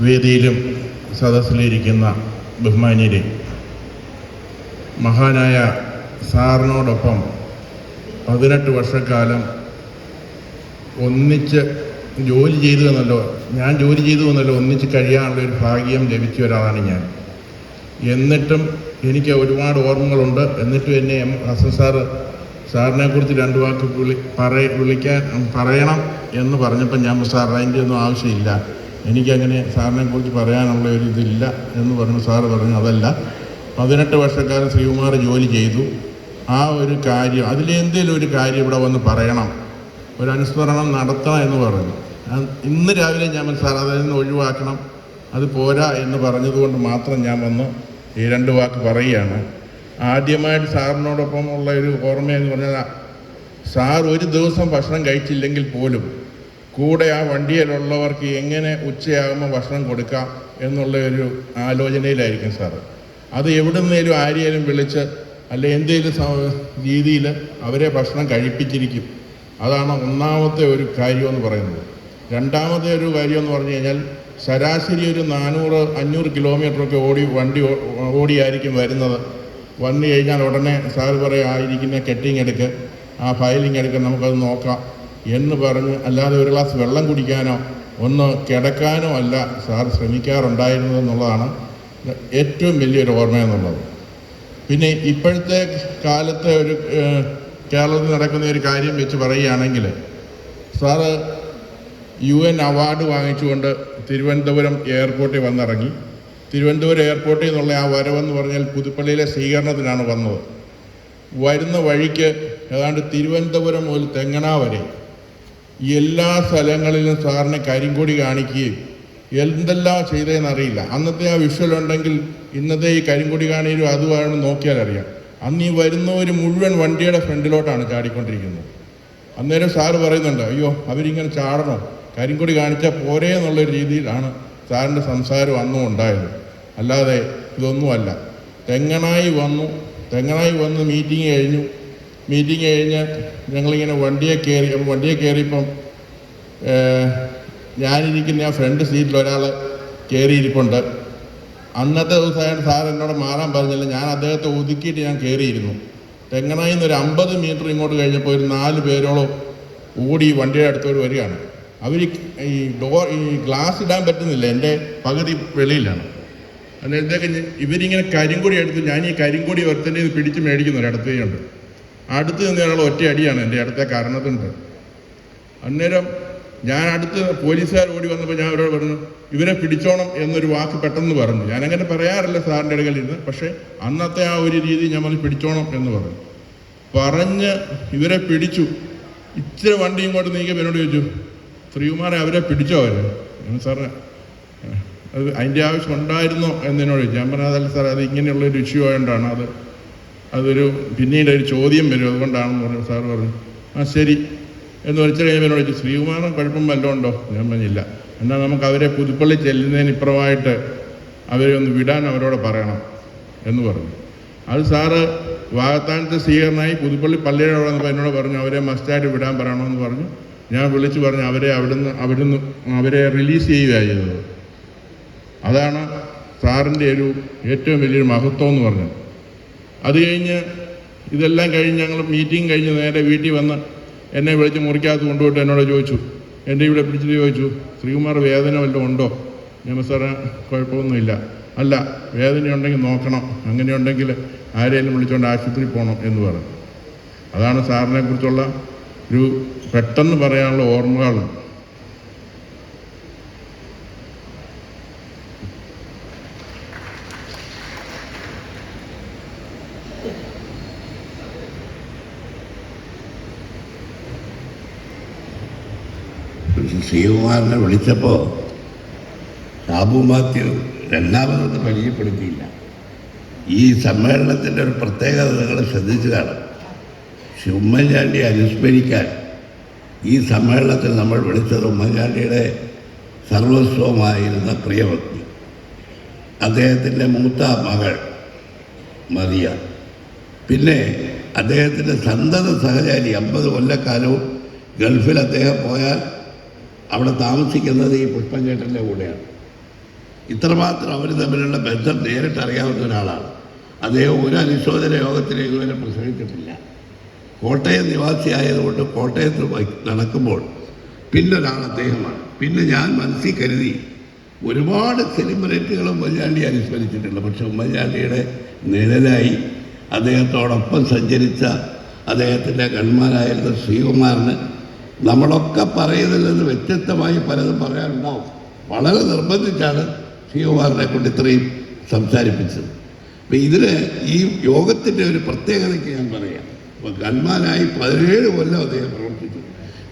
വേദിയിലും സദസ്സിലിരിക്കുന്ന ബഹുമാന്യരെ മഹാനായ സാറിനോടൊപ്പം പതിനെട്ട് വർഷക്കാലം ഒന്നിച്ച് ജോലി ചെയ്തു എന്നല്ലോ ഞാൻ ജോലി ചെയ്തു എന്നല്ലോ ഒന്നിച്ച് കഴിയാനുള്ള ഒരു ഭാഗ്യം ലഭിച്ച ഒരാളാണ് ഞാൻ. എന്നിട്ടും എനിക്ക് ഒരുപാട് ഓർമ്മകളുണ്ട്. എന്നിട്ടും എന്നെ എം ഹസൻ സാറ് സാറിനെ കുറിച്ച് രണ്ട് വാക്ക് വിളി പറയ വിളിക്കാൻ പറയണം എന്ന് പറഞ്ഞപ്പോൾ ഞാൻ സാർ അതിന്റെ ഒന്നും ആവശ്യമില്ല. എനിക്കങ്ങനെ സാറിനെ കുറിച്ച് പറയാനുള്ള ഒരു ഇതില്ല എന്ന് പറഞ്ഞു സാറ് പറഞ്ഞു അതല്ല. പതിനെട്ട് വർഷക്കാരൻ ശ്രീകുമാർ ജോലി ചെയ്തു. ആ ഒരു കാര്യം അതിലെന്തെങ്കിലും ഒരു കാര്യം ഇവിടെ വന്ന് പറയണം. ഒരു അനുസ്മരണം നടത്തണം എന്ന് പറഞ്ഞു. ഇന്ന് രാവിലെ ഞാൻ സാർ അതിൽ നിന്ന് ഒഴിവാക്കണം. അത് പോരാ എന്ന് പറഞ്ഞതുകൊണ്ട് മാത്രം ഞാൻ വന്ന് ഈ രണ്ട് വാക്ക് പറയുകയാണ്. ആദ്യമായിട്ട് സാറിനോടൊപ്പം ഉള്ള ഒരു ഓർമ്മയെന്ന് പറഞ്ഞാൽ സാർ ഒരു ദിവസം ഭക്ഷണം കഴിച്ചില്ലെങ്കിൽ പോലും കൂടെ ആ വണ്ടിയിലുള്ളവർക്ക് എങ്ങനെ ഉച്ചയാകുമ്പോൾ ഭക്ഷണം കൊടുക്കാം എന്നുള്ള ഒരു ആലോചനയിലായിരിക്കും സാറ് അത് എവിടുന്നേലും ആരെയും വിളിച്ച് അല്ലെ എന്തെങ്കിലും രീതിയിൽ അവരെ ഭക്ഷണം കഴിപ്പിച്ചിരിക്കും. അതാണ് ഒന്നാമത്തെ ഒരു കാര്യമെന്ന് പറയുന്നത്. രണ്ടാമത്തെ ഒരു കാര്യമെന്ന് പറഞ്ഞു കഴിഞ്ഞാൽ ശരാശരി ഒരു നാനൂറ് അഞ്ഞൂറ് കിലോമീറ്ററൊക്കെ ഓടി വണ്ടി ഓടിയായിരിക്കും വരുന്നത്. വന്നു കഴിഞ്ഞാൽ ഉടനെ സാർ പറയുക ആയിരിക്കുന്ന കെട്ടിങ് എടുക്കുക ആ ഫയലിംഗ് എടുക്കുക നമുക്കത് നോക്കാം. എന്ന് പറഞ്ഞ് അല്ലാതെ ഒരു ഗ്ലാസ് വെള്ളം കുടിക്കാനോ ഒന്ന് കിടക്കാനോ അല്ല സാർ ശ്രമിക്കാറുണ്ടായിരുന്നത് എന്നുള്ളതാണ് ഏറ്റവും വലിയൊരു ഓർമ്മ എന്നുള്ളത്. പിന്നെ ഇപ്പോഴത്തെ കാലത്തെ ഒരു കേരളത്തിൽ നടക്കുന്ന ഒരു കാര്യം വെച്ച് പറയുകയാണെങ്കിൽ സാറ് യു എൻ അവാർഡ് വാങ്ങിച്ചുകൊണ്ട് തിരുവനന്തപുരം എയർപോർട്ടിൽ വന്നിറങ്ങി. തിരുവനന്തപുരം എയർപോർട്ടിൽ നിന്നുള്ള ആ വരവെന്ന് പറഞ്ഞാൽ പുതുപ്പള്ളിയിലെ സ്വീകരണത്തിനാണ് വന്നത്. വരുന്ന വഴിക്ക് ഏതാണ്ട് തിരുവനന്തപുരം മുതൽ തെങ്ങണ വരെ എല്ലാ സ്ഥലങ്ങളിലും സാറിനെ കരിങ്കൊടി കാണിക്കുകയും എന്തെല്ലാം ചെയ്തതെന്ന് അറിയില്ല. അന്നത്തെ ആ വിഷ്വൽ ഉണ്ടെങ്കിൽ ഇന്നത്തെ ഈ കരിങ്കൊടി കാണിയിലും അതുമാണ് നോക്കിയാൽ അറിയാം. അന്ന് ഈ വരുന്നവർ മുഴുവൻ വണ്ടിയുടെ ഫ്രണ്ടിലോട്ടാണ് ചാടിക്കൊണ്ടിരിക്കുന്നത്. അന്നേരം സാറ് പറയുന്നുണ്ട് അയ്യോ അവരിങ്ങനെ ചാടണോ. കരിങ്കൊടി കാണിച്ചാൽ പോരേ എന്നുള്ളൊരു രീതിയിലാണ് സാറിന്റെ സംസാരം അന്നും ഉണ്ടായത്. അല്ലാതെ ഇതൊന്നുമല്ല. തെങ്ങണായി വന്നു തെങ്ങണായി വന്ന് മീറ്റിംഗ് കഴിഞ്ഞു. മീറ്റിംഗ് കഴിഞ്ഞ് ഞങ്ങളിങ്ങനെ വണ്ടിയെ കയറി വണ്ടിയെ കയറിയപ്പം ഞാനിരിക്കുന്ന ആ ഫ്രണ്ട് സീറ്റിൽ ഒരാൾ കയറിയിരിപ്പുണ്ട്. അന്നത്തെ ദിവസമായിട്ട് സാർ എന്നോട് മാറാൻ പറഞ്ഞില്ല. ഞാൻ അദ്ദേഹത്തെ ഒതുക്കിയിട്ട് ഞാൻ കയറിയിരുന്നു. തെങ്ങനായിന്ന് ഒരു അമ്പത് മീറ്റർ ഇങ്ങോട്ട് കഴിഞ്ഞപ്പോൾ ഒരു നാല് പേരോളം ഓടി വണ്ടിയുടെ അടുത്തോട് വരികയാണ്. അവർ ഈ ഡോർ ഈ ഗ്ലാസ് ഇടാൻ പറ്റുന്നില്ല. എന്റെ പകുതി വെളിയിലാണ്. അന്നേരത്തേക്ക് ഇവരിങ്ങനെ കരിങ്കൊടി എടുത്ത് ഞാൻ ഈ കരിങ്കൊടി ഒരുത്തന്റെ പിടിച്ച് മേടിക്കുന്നു ഒരിടത്ത് ഉണ്ട് അടുത്ത് നിന്ന് ഒറ്റ അടിയാണ് എന്റെ അടുത്ത കാരണത്തുണ്ട്. അന്നേരം ഞാൻ അടുത്ത് പോലീസുകാർ ഓടി വന്നപ്പോൾ ഞാൻ അവരോട് പറഞ്ഞു ഇവരെ പിടിച്ചോണം എന്നൊരു വാക്ക് പെട്ടെന്ന് പറഞ്ഞു. ഞാൻ അങ്ങനെ പറയാറില്ല സാറിന്റെ അടുക്കൽ ഇരുന്ന് പക്ഷേ അന്നത്തെ ആ ഒരു രീതി ഞാൻ പറഞ്ഞു പിടിച്ചോണം എന്ന് പറഞ്ഞു. പറഞ്ഞ് ഇവരെ പിടിച്ചു. ഇച്ചിരി വണ്ടി ഇങ്ങോട്ട് നീക്കിയപ്പോൾ എന്നോട് ചോദിച്ചു ശ്രീകുമാറെ അവരെ പിടിച്ചോ ഞാൻ സാറേ അത് അതിന്റെ ആവശ്യം ഉണ്ടായിരുന്നോ? എന്നോട് ചോദിച്ചു. ഞാൻ പറഞ്ഞാൽ അതല്ല സാറേ അത് ഇങ്ങനെയുള്ളൊരു ഇഷ്യൂ ആയതുകൊണ്ടാണ് അത് അതൊരു പിന്നീട് ഒരു ചോദ്യം വരും. അതുകൊണ്ടാണെന്ന് പറഞ്ഞു സാർ പറഞ്ഞു ആ ശരി. എന്ന് വെച്ച് കഴിയുമ്പോൾ ചോദിച്ചു ശ്രീകുമാരൻ കുഴപ്പം വല്ലതും ഉണ്ടോ? ഞാൻ പറഞ്ഞില്ല. എന്നാൽ നമുക്ക് അവരെ പുതുപ്പള്ളി ചെല്ലുന്നതിന് ഇപ്പുറമായിട്ട് അവരെ ഒന്ന് വിടാൻ അവരോട് പറയണം എന്ന് പറഞ്ഞു. അത് സാറ് വാഗത്താനത്തെ സ്വീകരണമായി പുതുപ്പള്ളി പള്ളിയുടെ അവിടെ എന്നോട് പറഞ്ഞു അവരെ മസ്റ്റായിട്ട് വിടാൻ പറയണമെന്ന് പറഞ്ഞു. ഞാൻ വിളിച്ചു പറഞ്ഞു അവരെ അവിടുന്ന് അവിടുന്ന് അവരെ റിലീസ് ചെയ്യുകയാണ് ചെയ്തത്. അതാണ് സാറിന്റെ ഒരു ഏറ്റവും വലിയൊരു മഹത്വം എന്ന് പറഞ്ഞത്. അത് കഴിഞ്ഞ് ഇതെല്ലാം കഴിഞ്ഞ് ഞങ്ങൾ മീറ്റിംഗ് കഴിഞ്ഞ് നേരെ വീട്ടിൽ വന്ന് എന്നെ വിളിച്ച് മുറിക്കകത്ത് കൊണ്ടുപോയിട്ട് എന്നോട് ചോദിച്ചു. എന്റെ ഇവിടെ പിടിച്ചിട്ട് ചോദിച്ചു ശ്രീകുമാർ വേദന വല്ലതും ഉണ്ടോ? ഞാൻ സാറേ കുഴപ്പമൊന്നുമില്ല. അല്ല വേദനയുണ്ടെങ്കിൽ നോക്കണം. അങ്ങനെയുണ്ടെങ്കിൽ ആരെയും വിളിച്ചുകൊണ്ട് ആശുപത്രി പോകണം എന്ന് പറഞ്ഞു. അതാണ് സാറിനെ കുറിച്ചുള്ള ഒരു പെട്ടെന്ന് പറയാനുള്ള ഓർമ്മകൾ ശ്രീകുമാറിനെ വിളിച്ചപ്പോൾ ഷാബു മാത്യു രണ്ടാമതൊന്ന് പരിചയപ്പെടുത്തിയില്ല. ഈ സമ്മേളനത്തിന്റെ ഒരു പ്രത്യേകത നിങ്ങൾ ശ്രദ്ധിച്ചു കാണും. ഉമ്മൻചാണ്ടി അനുസ്മരിക്കാൻ ഈ സമ്മേളനത്തിൽ നമ്മൾ വിളിച്ചത് ഉമ്മൻചാണ്ടിയുടെ സർവസ്വമായിരുന്ന പ്രിയഭക്തി അദ്ദേഹത്തിന്റെ മൂത്ത മകൾ മറിയ. പിന്നെ അദ്ദേഹത്തിന്റെ സന്തത സഹചാരി അമ്പത് കൊല്ലക്കാലവും ഗൾഫിൽ അദ്ദേഹം പോയാൽ അവിടെ താമസിക്കുന്നത് ഈ പുഷ്പഞ്ചേട്ടന്റെ കൂടെയാണ്. ഇത്രമാത്രം അവർ തമ്മിലുള്ള ബന്ധം നേരിട്ട് അറിയാവുന്ന ഒരാളാണ്. അദ്ദേഹം ഒരു അനുശോചന യോഗത്തിലേക്ക് വരെ പ്രസംഗിച്ചിട്ടില്ല. കോട്ടയം നിവാസിയായതുകൊണ്ട് കോട്ടയത്ത് നടക്കുമ്പോൾ പിന്നൊരാൾ അദ്ദേഹമാണ്. പിന്നെ ഞാൻ മനസ്സിൽ കരുതി ഒരുപാട് സെലിബ്രിറ്റികൾ ഉമ്മൻചാണ്ടി അനുസ്മരിച്ചിട്ടുണ്ട്. പക്ഷെ ഉമ്മൻചാണ്ടിയുടെ നിഴലായി അദ്ദേഹത്തോടൊപ്പം സഞ്ചരിച്ച അദ്ദേഹത്തിന്റെ ഗൺമാനായിരുന്ന ശ്രീകുമാറിന് നമ്മളൊക്കെ പറയുന്നതിൽ നിന്ന് വ്യത്യസ്തമായി പലതും പറയാനുണ്ടാവും വളരെ നിർബന്ധിച്ചാണ് ശ്രീകുമാറിനെ കൊണ്ട് ഇത്രയും സംസാരിപ്പിച്ചത്. അപ്പം ഇതിന് ഈ യോഗത്തിന്റെ ഒരു പ്രത്യേകതയ്ക്ക് ഞാൻ പറയാം. അപ്പോൾ ഗൺമാനായി പതിനേഴ് കൊല്ലം അദ്ദേഹം പ്രവർത്തിച്ചു.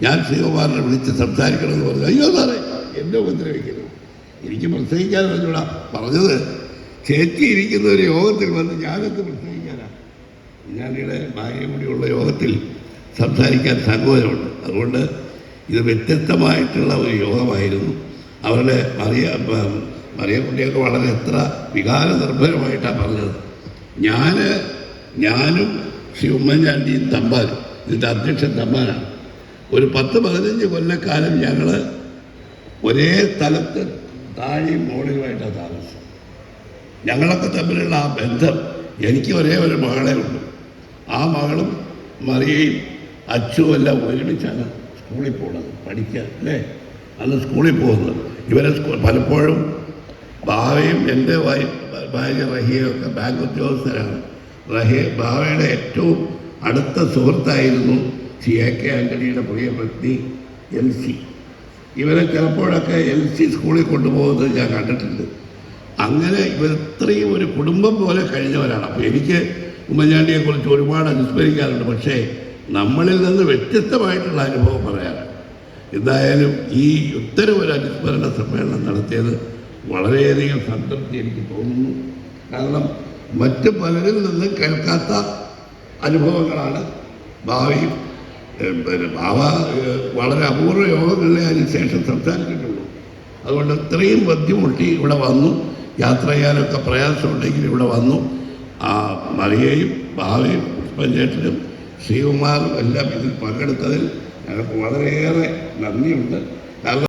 ഞാൻ ശ്രീകുമാറിനെ വിളിച്ച് സംസാരിക്കണമെന്ന് പറഞ്ഞു. അയ്യോ സാറേ എന്നെ ഉപദ്രവിക്കുന്നു എനിക്ക് പ്രസംഗിക്കാൻ പറഞ്ഞൂടാ. പറഞ്ഞത് ചേച്ചി ഇരിക്കുന്ന ഒരു യോഗത്തിൽ വന്ന് ഞാനൊക്കെ പ്രസംഗിക്കാനാണ് ഞാനിവിടെ ഭാര്യയും കൂടിയുള്ള യോഗത്തിൽ സംസാരിക്കാൻ സങ്കോചമുണ്ട്. അതുകൊണ്ട് ഇത് വ്യത്യസ്തമായിട്ടുള്ള ഒരു യോഗമായിരുന്നു. അവരുടെ മറിയ മറിയക്കുട്ടിയൊക്കെ വളരെ എത്ര വികാര നിർഭരമായിട്ടാണ് പറഞ്ഞത്. ഞാൻ ഞാനും ശ്രീ ഉമ്മൻചാണ്ടിയും തമ്പാനും ഇതിന്റെ അധ്യക്ഷൻ തമ്പാനാണ്. ഒരു പത്ത് പതിനഞ്ച് കൊല്ലക്കാലം ഞങ്ങൾ ഒരേ സ്ഥലത്ത് താഴെയും മോളിലുമായിട്ടാണ് താമസം. ഞങ്ങളൊക്കെ തമ്മിലുള്ള ആ ബന്ധം എനിക്ക് ഒരേ ഒരു മകളെ ഉള്ളൂ. ആ മകളും മറിയയും അച്ചും എല്ലാം ഒരുമിച്ചാണ് സ്കൂളിൽ പോകുന്നത് പഠിക്കാൻ അല്ലേ? അന്ന് സ്കൂളിൽ പോകുന്നത്. ഇവരെ പലപ്പോഴും ബാവയും എന്റെ ഭാര്യ റഹിയും ഒക്കെ ബാങ്ക് ഉദ്യോഗസ്ഥരാണ്. റഹി ബാവയുടെ ഏറ്റവും അടുത്ത സുഹൃത്തായിരുന്നു സി എ കെ ആന്റണിയുടെ പ്രിയ പത്നി എൽ സി. ഇവരെ ചിലപ്പോഴൊക്കെ എൽ സി സ്കൂളിൽ കൊണ്ടുപോകുന്നത് ഞാൻ കണ്ടിട്ടുണ്ട്. അങ്ങനെ ഇവർ ഇത്രയും ഒരു കുടുംബം പോലെ കഴിഞ്ഞവരാണ്. അപ്പോൾ എനിക്ക് ഉമ്മൻചാണ്ടിയെക്കുറിച്ച് ഒരുപാട് അനുസ്മരിക്കാറുണ്ട്. പക്ഷേ നമ്മളിൽ നിന്ന് വ്യത്യസ്തമായിട്ടുള്ള അനുഭവം പറയാറ് എന്തായാലും ഈ ഇത്തരം ഒരു അനുസ്മരണ സമ്മേളനം നടത്തിയത് വളരെയധികം സംതൃപ്തി എനിക്ക് തോന്നുന്നു. കാരണം മറ്റ് പലരിൽ നിന്നും കേൾക്കാത്ത അനുഭവങ്ങളാണ് ഭാവിയും പിന്നെ ബാബ വളരെ അപൂർവ യോഗങ്ങളിലെ അതിന് ശേഷം സംസാരിച്ചിട്ടുള്ളൂ. അതുകൊണ്ട് ഇത്രയും ബുദ്ധിമുട്ടി ഇവിടെ വന്നു. യാത്ര ചെയ്യാനൊക്കെ പ്രയാസമുണ്ടെങ്കിൽ ഇവിടെ വന്നു. ആ മറിയയും ഭാവിയും പുഷ്പഞ്ചേട്ടനും ശ്രീകുമാറും എല്ലാം ഇതിൽ പങ്കെടുത്തതിൽ ഞങ്ങൾക്ക് വളരെയേറെ നന്ദിയുണ്ട്.